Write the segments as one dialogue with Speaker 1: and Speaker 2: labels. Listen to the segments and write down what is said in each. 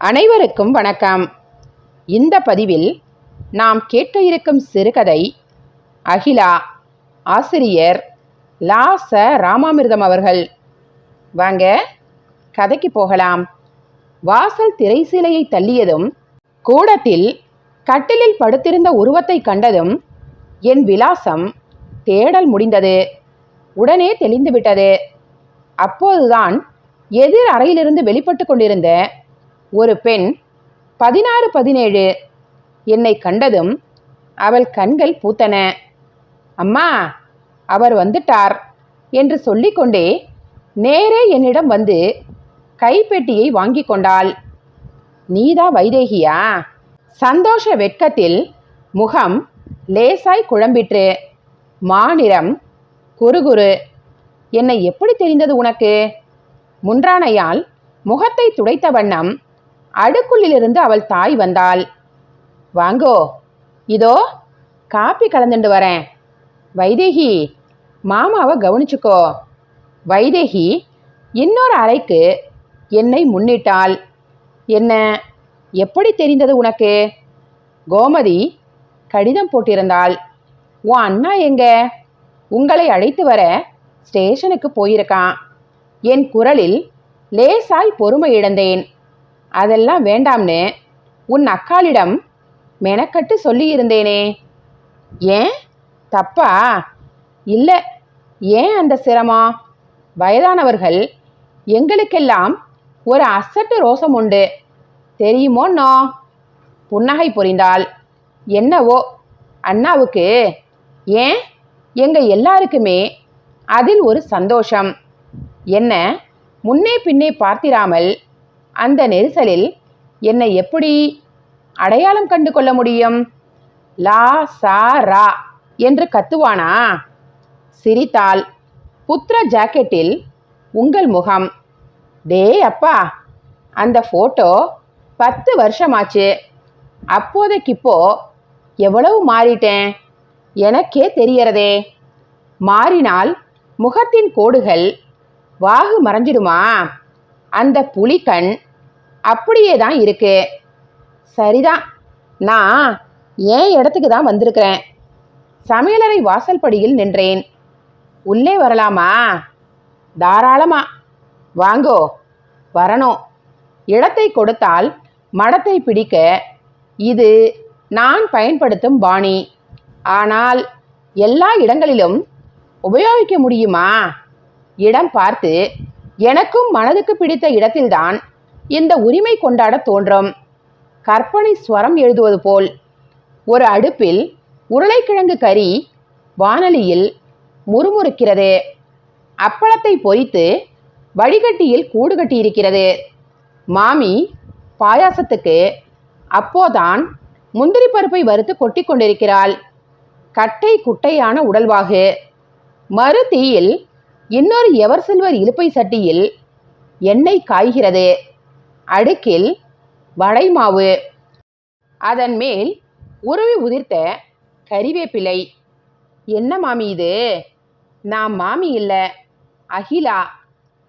Speaker 1: அனைவருக்கும் வணக்கம். இந்த பதிவில் நாம் கேட்க இருக்கும் சிறுகதை அகிலா ஆசிரியர் லா ச. ராமாமிர்தம் அவர்கள். வாங்க கதைக்கு போகலாம். வாசல் திரைசீலையை தள்ளியதும் கூடத்தில் கட்டிலில் படுத்திருந்த உருவத்தை கண்டதும் என் விலாசம் தேடல் முடிந்தது. உடனே தெளிந்துவிட்டது. அப்போதுதான் எதிர் அறையிலிருந்து வெளிப்பட்டு கொண்டிருந்த ஒரு பெண் பதினாறு பதினேழு என்னை கண்டதும் அவள் கண்கள் பூத்தன. அம்மா அவர் வந்துட்டார் என்று சொல்லிக்கொண்டே நேரே என்னிடம் வந்து கைப்பெட்டியை வாங்கி கொண்டாள். நீதா வைதேகியா? சந்தோஷ வெட்கத்தில் முகம் லேசாய் குழம்பிற்று. மாநிறம் குறுகுறு. என்னை எப்படி தெரிந்தது உனக்கு? முன்றானையால் முகத்தை துடைத்த வண்ணம் அடுக்குள்ளிலிருந்து அவள் தாய் வந்தாள். வாங்கோ இதோ காப்பி கலந்துண்டு வரேன். வைதேகி மாமாவை கவனிச்சுக்கோ. வைதேகி இன்னொரு அறைக்கு என்னை முன்னிட்டாள். என்ன எப்படி தெரிந்தது உனக்கு? கோமதி கடிதம் போட்டிருந்தாள். உன் அண்ணா எங்க? உங்களை அழைத்து வர ஸ்டேஷனுக்கு போயிருக்கான். என் குரலில் லேசாய் பொறுமை இழந்தேன். அதெல்லாம் வேண்டாம்னு. உன் அக்காளிடம் மெனக்கட்டு சொல்லியிருந்தேனே. ஏன்? தப்பா? இல்லை. ஏன் அந்த சிரமம்? வயதானவர்கள் எங்களுக்கெல்லாம் ஒரு அசட்டு ரோசம் உண்டு. தெரியுமோன்னோ புன்னகை புரிந்தால் என்னவோ? அண்ணாவுக்கு? ஏன்? எங்கள் எல்லாருக்குமே அதில் ஒரு சந்தோஷம். என்ன? முன்னே பின்னே பார்த்திராமல் அந்த நெரிசலில் என்னை எப்படி அடையாளம் கண்டு கொள்ள முடியும்? லா சா ரா என்று கத்துவானா? சிரித்தாள். புத்திர ஜாக்கெட்டில் உங்கள் முகம். டே அப்பா அந்த ஃபோட்டோ பத்து வருஷமாச்சு. அப்போதைக்கிப்போ எவ்வளவு மாறிட்டேன்? எனக்கே தெரியறதே. மாறினால் முகத்தின் கோடுகள் வாகு மறைஞ்சிடுமா? அந்த புலிக்கண் அப்படியே தான் இருக்கு. சரிதான். நான் ஏன் இடத்துக்கு தான் வந்திருக்கிறேன்? சமையலறை வாசல்படியில் நின்றேன். உள்ளே வரலாமா? தாராளமா. வாங்கோ. வரணும். இடத்தை கொடுத்தால் மடத்தை பிடிக்க இது நான் பயன்படுத்தும் பாணி. ஆனால் எல்லா இடங்களிலும் உபயோகிக்க முடியுமா? இடம் பார்த்து எனக்கும் மனதுக்கு பிடித்த இடத்தில்தான் இந்த உரிமை கொண்டாட தோன்றும்? கற்பனை ஸ்வரம் எழுதுவது போல். ஒரு அடுப்பில் உருளைக்கிழங்கு கறி வானலியில் முறுமுறுக்கிறது. அப்பளத்தை பொரித்து வழிகட்டியில் கூடு கட்டியிருக்கிறது. மாமி பாயாசத்துக்கு அப்போதான் முந்திரி பருப்பை வறுத்து கொட்டி கொண்டிருக்கிறாள். கட்டை குட்டையான உடல்வாகு. மறு தீயில் இன்னொரு எவர் சில்வர் இழுப்பை சட்டியில் எண்ணெய் காய்கிறது. அடுக்கில் வடைமாவு அதன் மேல் உருவி உதிர்த்த கறிவேப்பிலை. என்ன மாமி இது? நான் மாமி இல்லை. அகிலா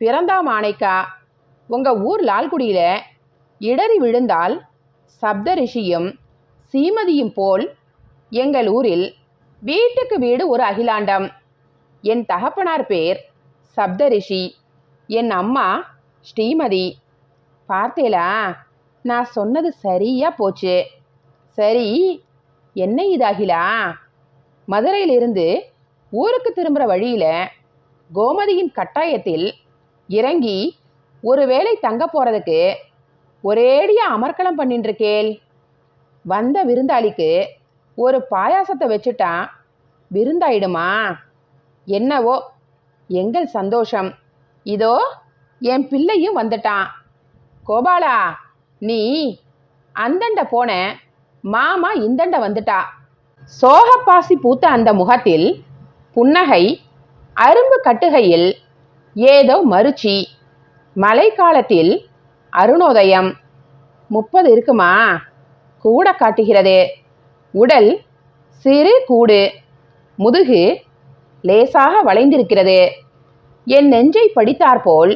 Speaker 1: பிறந்தா மானைக்கா. உங்கள் ஊர் லால்குடியில் இடறி விழுந்தால் சப்த ரிஷியும் சீமதியும் போல் எங்கள் ஊரில் வீட்டுக்கு வீடு ஒரு அகிலாண்டம். என் தகப்பனார் பேர் சப்தரிஷி என் அம்மா ஸ்ரீமதி. பார்த்தேலா? நான் சொன்னது சரியா போச்சு. சரி என்ன இது அகிலா மதுரையிலிருந்து ஊருக்கு திரும்புகிற வழியில் கோமதியின் கட்டாயத்தில் இறங்கி ஒரு வேளை தங்க போகிறதுக்கு ஒரேடியாக அமர்க்களம் பண்ணிட்டுருக்கேள் வந்த விருந்தாளிக்கு ஒரு பாயாசத்தை வச்சுட்டா விருந்தாயிடுமா? என்னவோ எங்கள் சந்தோஷம். இதோ என் பிள்ளையும் வந்துட்டான். கோபாலா நீ அந்தண்ட போன மாமா இந்தண்ட வந்துட்டா. சோகப்பாசி பூத்த அந்த முகத்தில் புன்னகை அரும்பு கட்டுகையில் ஏதோ மறுச்சி. மழைக்காலத்தில் அருணோதயம் முப்பது இருக்குமா? கூட காட்டுகிறது. உடல் சிறு கூடு. முதுகு லேசாக வளைந்திருக்கிறது. என் நெஞ்சை படித்தாற்போல்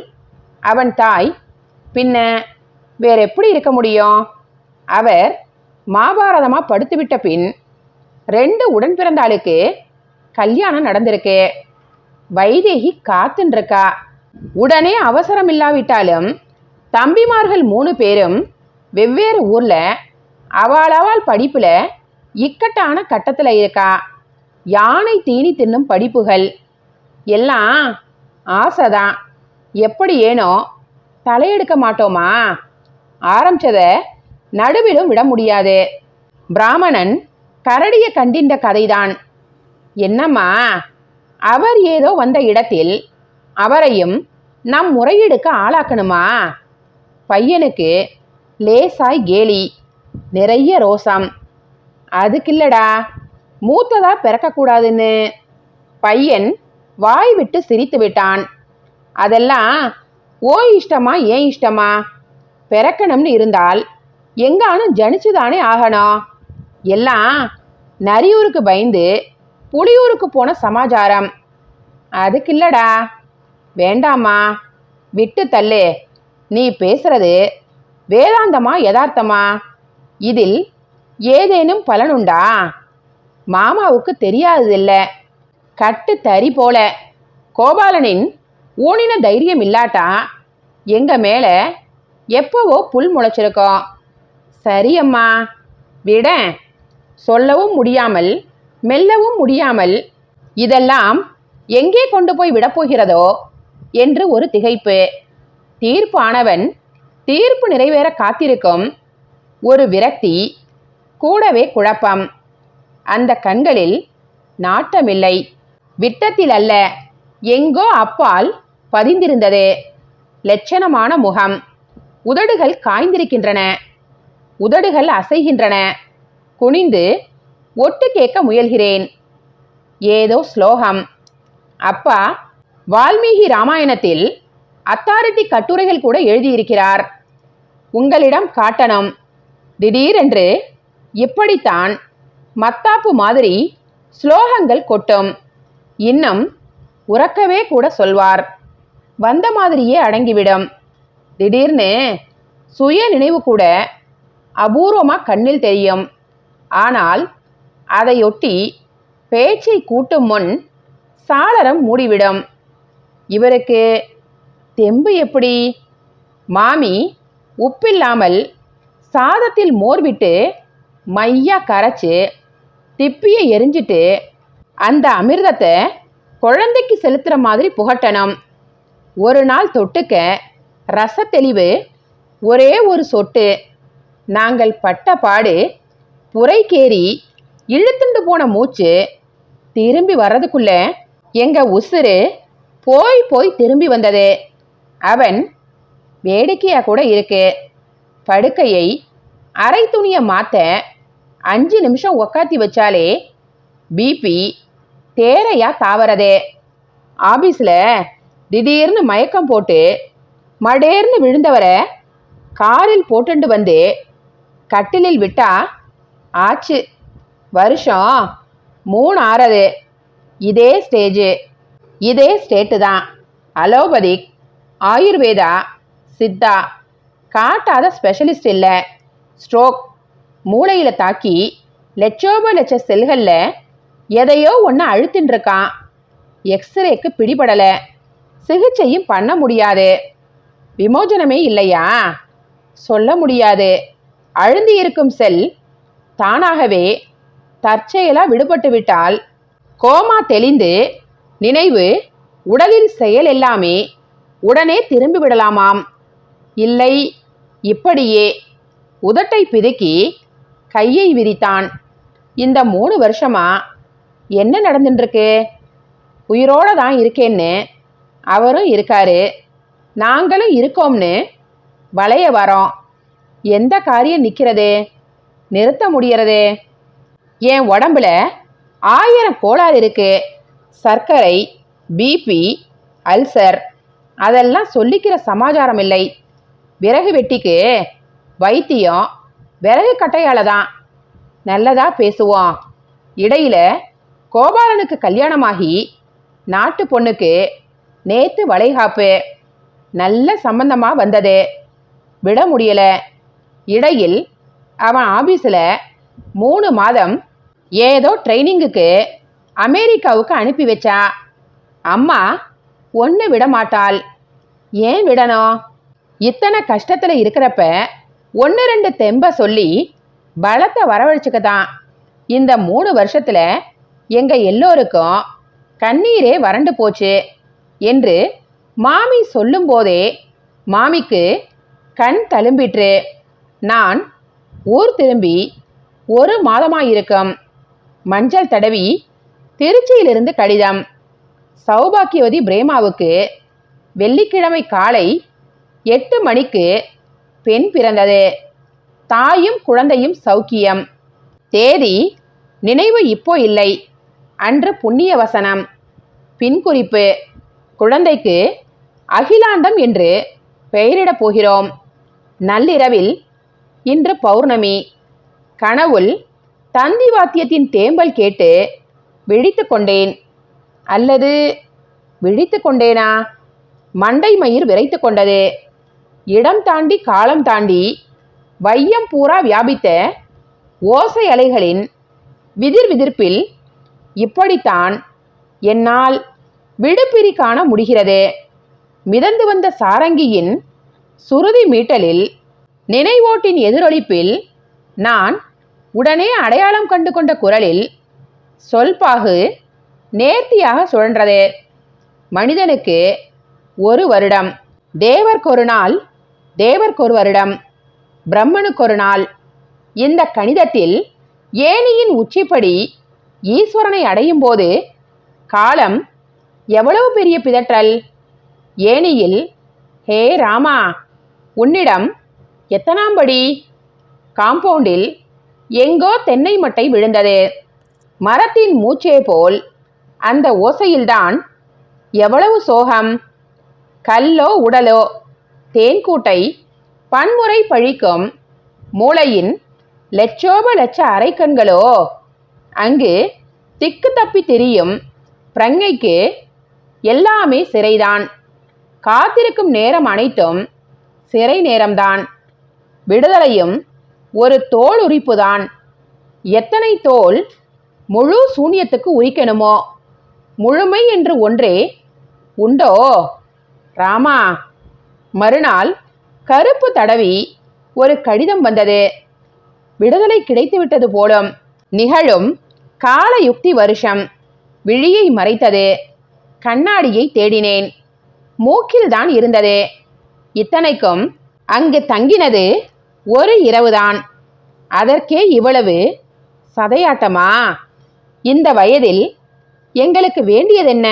Speaker 1: அவன் தாய் பின்ன வேற எப்படி இருக்க முடியும்? அவர் மாபாரதமாக படுத்துவிட்ட பின் ரெண்டு உடன் பிறந்தாளுக்கு கல்யாணம் நடந்திருக்கு. வைதேகி காத்துன்னு இருக்கா உடனே அவசரம் இல்லாவிட்டாலும் தம்பிமார்கள் மூணு பேரும் வெவ்வேறு ஊரில் அவாளவாள் படிப்பில் இக்கட்டான கட்டத்தில் இருக்கா. யானை தீனி தின்னும் படிப்புகள் எல்லாம் ஆசைதான். எப்படி ஏனோ தலையெடுக்க மாட்டோமா? ஆரம்பிச்சதை நடுவிலும் விட முடியாது. பிராமணன் கரடியை கண்டின்ற கதைதான். என்னம்மா? அவர் ஏதோ வந்த இடத்தில் அவரையும் நம் முறையீடுக்கு ஆளாக்கணுமா? பையனுக்கு லேசாய் கேலி நிறைய ரோசம். அதுக்கில்லடா மூத்ததா பிறக்கக்கூடாதுன்னு. பையன் வாய் விட்டு சிரித்து விட்டான். அதெல்லாம் ஓ இஷ்டமா ஏன் இஷ்டமா? பிறக்கணும்னு இருந்தால் எங்கானும் ஜனிச்சுதானே ஆகணும். எல்லாம் நரியூருக்கு பயந்து புலியூருக்கு போன சமாச்சாரம். அதுக்கு இல்லடா வேண்டாமா விட்டு தள்ளு. நீ பேசுறது வேதாந்தமா யதார்த்தமா? இதில் ஏதேனும் பலனுண்டா மாமாவுக்கு தெரியாததில்லை. கட்டு தறி போல. கோபாலனின் ஊனின தைரியம் இல்லாட்டா எங்கள் மேலே எப்போவோ புல் முளைச்சிருக்கோம். சரி அம்மா விட சொல்லவும் முடியாமல் மெல்லவும் முடியாமல் இதெல்லாம் எங்கே கொண்டு போய் விடப்போகிறதோ என்று ஒரு திகைப்பு. தீர்ப்பானவன் தீர்ப்பு நிறைவேற காத்திருக்கும் ஒரு விரக்தி கூடவே குழப்பம். அந்த கண்களில் நாட்டமில்லை. விட்டத்தில் அல்ல எங்கோ அப்பால் பதிந்திருந்தது. லட்சணமான முகம். உதடுகள் காய்ந்திருக்கின்றன. உதடுகள் அசைகின்றன. குனிந்து ஒட்டு கேட்க முயல்கிறேன். ஏதோ ஸ்லோகம். அப்பா வால்மீகி ராமாயணத்தில் அத்தாரிட்டி கட்டுரைகள் கூட எழுதியிருக்கிறார். உங்களிடம் காட்டணும். திடீரென்று இப்படித்தான் மத்தாப்பு மாதிரி ஸ்லோகங்கள் கொட்டும். இன்னும் உறக்கவே கூட சொல்வார். வந்த மாதிரியே அடங்கிவிடும். திடீர்னு சுய நினைவு கூட அபூர்வமாக கண்ணில் தெரியும். ஆனால் அதையொட்டி பேச்சை கூட்டும் முன் சாளரம் மூடிவிடும். இவருக்கு தெம்பு எப்படி? மாமி உப்பில்லாமல் சாதத்தில் மோர் விட்டு மையா கரைச்சு திப்பியை எரிஞ்சிட்டு அந்த அமிர்தத்தை குழந்தைக்கு செலுத்துகிற மாதிரி புகட்டணும். ஒரு நாள் தொட்டுக்க ரசத்தெளிவு ஒரே ஒரு சொட்டு. நாங்கள் பட்ட பாடு புரைக்கேறி இழுத்துண்டு போன மூச்சு திரும்பி வர்றதுக்குள்ள எங்கள் உசுறு போய் போய் திரும்பி வந்தது. அவன் வேடிக்கையாக கூட இருக்கு. படுக்கையை அரை துணியை மாற்ற அஞ்சு நிமிஷம் உக்காத்தி வச்சாலே பிபி தேரையா தாவறதே. ஆபீஸில் திடீர்னு மயக்கம் போட்டு மடேர்னு விழுந்தவரை காரில் போட்டுண்டு வந்து கட்டிலில் விட்டா ஆச்சு வருஷம் மூணு ஆறது. இதே ஸ்டேஜு இதே ஸ்டேட்டு தான் அலோபதிக் ஆயுர்வேதா சித்தா. காட்டாத ஸ்பெஷலிஸ்ட் இல்லை. ஸ்ட்ரோக் மூளையில் தாக்கி லட்சோப லட்ச செல்களில் எதையோ ஒன்று அழுத்தின்னு இருக்கான் எக்ஸ்ரேக்கு பிடிபடலை. சிகிச்சையும் பண்ண முடியாது. விமோச்சனமே இல்லையா? சொல்ல முடியாது. அழுந்தி இருக்கும் செல் தானாகவே தற்செயலா விடுபட்டு விட்டால் கோமா தெளிந்து நினைவு உடலின் செயல் எல்லாமே உடனே திரும்பி விடலாமாம். இல்லை இப்படியே உதட்டை பிதுக்கி கையை விரித்தான். இந்த மூணு வருஷமா என்ன நடந்துட்டுருக்கு உயிரோட தான் இருக்கேன்னு அவரும் இருக்காரு. நாங்களும் இருக்கோம்னு வளைய வரோம். எந்த காரியம் நிற்கிறது? நிறுத்த முடியறது. என் உடம்புல ஆயிரம் கோளாறு இருக்கு. சர்க்கரை பிபி அல்சர். அதெல்லாம் சொல்லிக்கிற சமாச்சாரம் இல்லை. விறகு வெட்டிக்கு வைத்தியம் விறகு கட்டையால தான். நல்லதா பேசுவோம். இடையில கோபாலனுக்கு கல்யாணமாகி நாட்டு பொண்ணுக்கு நேற்று வளைகாப்பு. நல்ல சம்பந்தமாக வந்தது. விட முடியலை. இடையில் அவன் ஆஃபீஸில் மூணு மாதம் ஏதோ ட்ரைனிங்குக்கு அமெரிக்காவுக்கு அனுப்பி வச்சா. அம்மா ஒன்று விட மாட்டாள். ஏன் விடணும்? இத்தனை கஷ்டத்தில் இருக்கிறப்ப ஒன்று ரெண்டு தெம்ப சொல்லி பலத்தை வரவழைச்சிக்க தான். இந்த மூணு வருஷத்தில் எங்கள் எல்லோருக்கும் கண்ணீரே வறண்டு போச்சு. என்று மாமி சொல்லும்போதே மாமிக்கு கண் தழும்பிற்று. நான் ஊர் திரும்பி ஒரு மாதமாயிருக்கும். மஞ்சள் தடவி திருச்சியிலிருந்து கடிதம். சௌபாக்கியவதி பிரேமாவுக்கு வெள்ளிக்கிழமை காலை எட்டு மணிக்கு பெண் பிறந்தது. தாயும் குழந்தையும் சௌக்கியம். தேதி நினைவு இப்போ இல்லை. அன்று புண்ணிய வசனம். பின்குறிப்பு குழந்தைக்கு அகிலாண்டம் என்று பெயரிடப் போகிறோம். நள்ளிரவில் இன்று பௌர்ணமி. கனவுள் தந்தி வாத்தியத்தின் தேம்பல் கேட்டு விழித்து கொண்டேன். அல்லது விழித்து கொண்டேனா? மண்டை மயிர் விரைத்து கொண்டது. இடம் தாண்டி காலம் தாண்டி வையம் பூரா வியாபித்த ஓசை அலைகளின் விதிர் விதிர்ப்பில் இப்படித்தான் என்னால் விடுபிரி காண முடிகிறது. மிதந்து வந்த சாரங்கியின் சுருதி மீட்டலில் நினைவோட்டின் எதிரொலிப்பில் நான் உடனே அடையாளம் கண்டு கொண்ட குரலில் சொல்பாகு நேர்த்தியாக சுழன்றது. மனிதனுக்கு ஒரு வருடம் தேவர்க்கொரு நாள் தேவர்க்கொரு வருடம் பிரம்மனுக்கொரு நாள். இந்த கணிதத்தில் ஏனியின் உச்சிப்படி ஈஸ்வரனை அடையும் போது காலம் எவ்வளவு பெரிய பிதற்றல்? ஏனியில் ஹே ராமா உன்னிடம் எத்தனாம் படி? காம்பவுண்டில் எங்கோ தென்னை மட்டை விழுந்தது. மரத்தின் மூச்சே போல் அந்த ஓசையில்தான் எவ்வளவு சோகம். கல்லோ உடலோ தேன்கூட்டை பன்முறை பழிக்கும் மூளையின் லட்சோப லட்ச அரைக்கண்களோ? அங்கு திக்கு தப்பி தெரியும் பிரங்கைக்கு எல்லாமே சிறைதான். காத்திருக்கும் நேரம் அனைத்தும் சிறை நேரம்தான். விடுதலையும் ஒரு தோல் உரிப்புதான். எத்தனை தோல் முழு சூன்யத்துக்கு உரிக்கணுமோ? முழுமை என்று ஒன்றே உண்டோ? ராமா மறுநாள் கருப்பு தடவி ஒரு கடிதம் வந்தது. விடுதலை கிடைத்துவிட்டது போலும் நிகழும் கால யுக்தி வருஷம். விழியை மறைத்தது. கண்ணாடியை தேடினேன். மூக்கில்தான் இருந்தது. இத்தனைக்கும் அங்கு தங்கினது ஒரு இரவுதான். அதற்கே இவ்வளவு? சதையாட்டமா? இந்த வயதில் எங்களுக்கு வேண்டியதென்ன?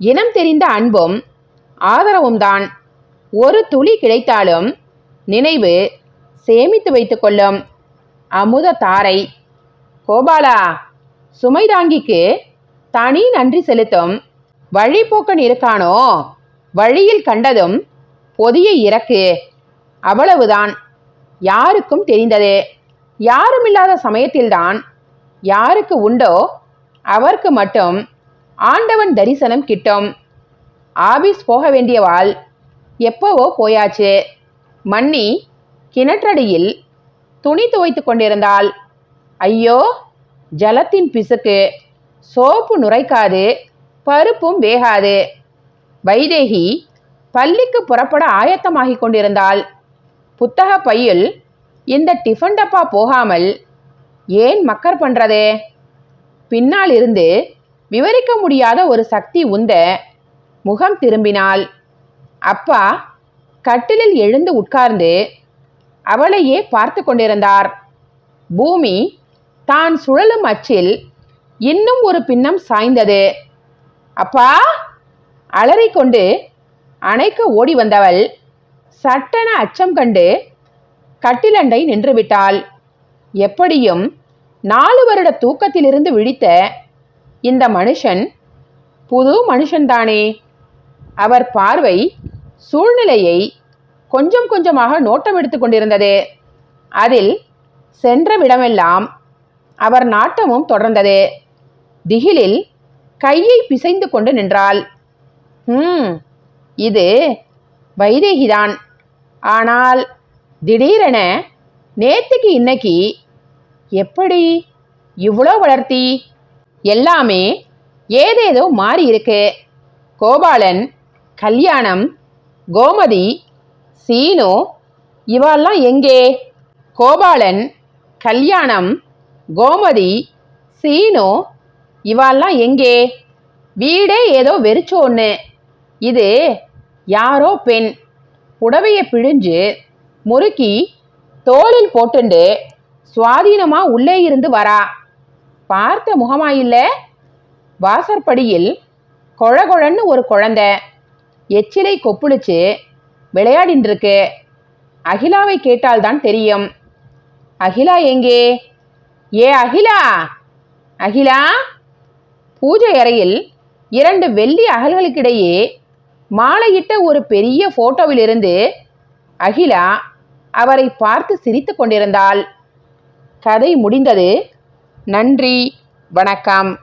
Speaker 1: இனம் தெரிந்த அன்பும் ஆதரவும் தான் ஒரு துளி கிடைத்தாலும் நினைவு சேமித்து வைத்துக்கொள்ளும் அமுத தாரை. கோபாலா சுமைதாங்கிக்கு தனி நன்றி செலுத்தும் வழிபோக்கன் இருக்கானோ? வழியில் கண்டதும் பொதிய இறக்கு. அவ்வளவுதான். யாருக்கும் தெரிந்தது. யாருமில்லாத சமயத்தில்தான் யாருக்கு உண்டோ அவருக்கு மட்டும் ஆண்டவன் தரிசனம் கிட்டும். ஆபீஸ் போக வேண்டியவாள் எப்போவோ போயாச்சு. மன்னி கிணற்றடியில் துணி துவைத்து கொண்டிருந்தாள். ஐயோ ஜலத்தின் பிசுக்கு. சோப்பு நுரைக்காது. பருப்பும் வேகாது. வைதேகி பள்ளிக்கு புறப்பட ஆயத்தமாகிக் கொண்டிருந்தாள். புத்தக பையில் இந்த டிஃபன் டப்பா போகாமல் ஏன் மக்கர் பண்ணுறது பின்னால் இருந்து விவரிக்க முடியாத ஒரு சக்தி உந்த முகம் திரும்பினாள். அப்பா கட்டிலில் எழுந்து உட்கார்ந்து அவளையே பார்த்து கொண்டிருந்தார். பூமி தான் சுழலும் அச்சில் இன்னும் ஒரு பின்னம் சாய்ந்தது. அப்பா அலறிக்கொண்டு அணைக்க ஓடி வந்தவள் சட்டென அச்சம் கண்டு கட்டிலண்டை நின்றுவிட்டாள். எப்படியும் நாலு வருட தூக்கத்திலிருந்து விழித்த இந்த மனுஷன் புது மனுஷன்தானே. அவர் பார்வை சூழ்நிலையை கொஞ்சம் கொஞ்சமாக நோட்டம் எடுத்து கொண்டிருந்தது. அதில் சென்ற விடமெல்லாம் அவர் நாட்டமும் தொடர்ந்தது. திகிலில் கையை பிசைந்து கொண்டு நின்றாள். ஹம் இது வைதேகிதான். ஆனால் திடீரென நேத்துக்கு இன்னைக்கு எப்படி இவ்வளோ வளர்த்தி? எல்லாமே ஏதேதோ மாறி இருக்கு கோபாலன் கல்யாணம் கோமதி சீனு இவெல்லாம் எங்கே? கோபாலன் கல்யாணம் கோமதி சீனு இவாள்லாம் எங்கே? வீடே ஏதோ வெறிச்சோன்னு இது யாரோ பெண். புடவையை பிழிஞ்சு முறுக்கி தோளில் போட்டுண்டு சுவாதீனமாக உள்ளே இருந்து வரா. பார்த்த முகமாயில்ல? வாசற்படியில் கொழகொழன்னு ஒரு குழந்த. எச்சிலை கொப்புளிச்சு விளையாடின்ட்ருக்கு அகிலாவை கேட்டால்தான் தெரியும். அகிலா எங்கே? ஏ அகிலா? அகிலா? பூஜை அறையில் இரண்டு வெள்ளி அகல்களுக்கிடையே மாலையிட்ட ஒரு பெரிய போட்டோவிலிருந்து அகிலா அவரை பார்த்து சிரித்து கொண்டிருந்தாள். கதை முடிந்தது. நன்றி. வணக்கம்.